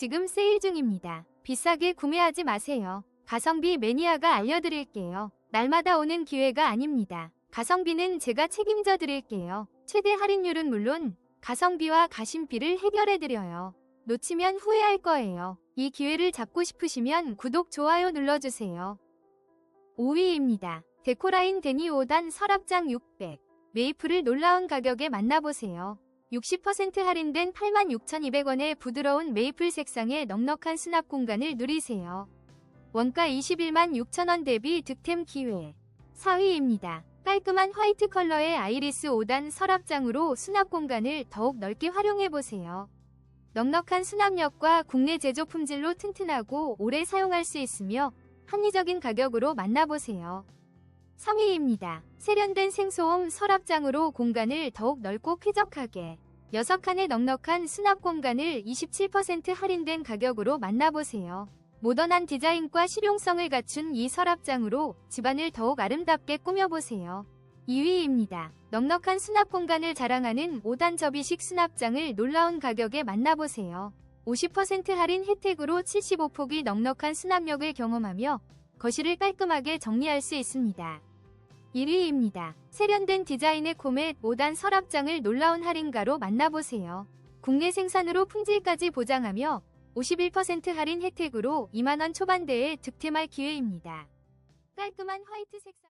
지금 세일 중입니다. 비싸게 구매하지 마세요. 가성비 매니아가 알려드릴게요. 날마다 오는 기회가 아닙니다. 가성비는 제가 책임져 드릴게요. 최대 할인율은 물론 가성비와 가심비를 해결해 드려요. 놓치면 후회할 거예요. 이 기회를 잡고 싶으시면 구독, 좋아요 눌러주세요. 5위입니다. 데코라인 데니 5단 서랍장 600. 메이플을 놀라운 가격에 만나보세요. 60% 할인된 86,200원의 부드러운 메이플 색상의 넉넉한 수납 공간을 누리세요. 원가 21만 6천원 대비 득템 기회. 4위입니다. 깔끔한 화이트 컬러의 아이리스 5단 서랍장으로 수납 공간을 더욱 넓게 활용해보세요. 넉넉한 수납력과 국내 제조 품질로 튼튼하고 오래 사용할 수 있으며 합리적인 가격으로 만나보세요. 3위입니다. 세련된 생소홈 서랍장으로 공간을 더욱 넓고 쾌적하게 6칸의 넉넉한 수납 공간을 27% 할인된 가격으로 만나보세요. 모던한 디자인과 실용성을 갖춘 이 서랍장으로 집안을 더욱 아름답게 꾸며보세요. 2위입니다. 넉넉한 수납 공간을 자랑하는 5단 접이식 수납장을 놀라운 가격에 만나보세요. 50% 할인 혜택으로 75폭이 넉넉한 수납력을 경험하며 거실을 깔끔하게 정리할 수 있습니다. 1위입니다. 세련된 디자인의 코멧 5단 서랍장을 놀라운 할인가로 만나보세요. 국내 생산으로 품질까지 보장하며 51% 할인 혜택으로 2만원 초반대에 득템할 기회입니다. 깔끔한 화이트 색상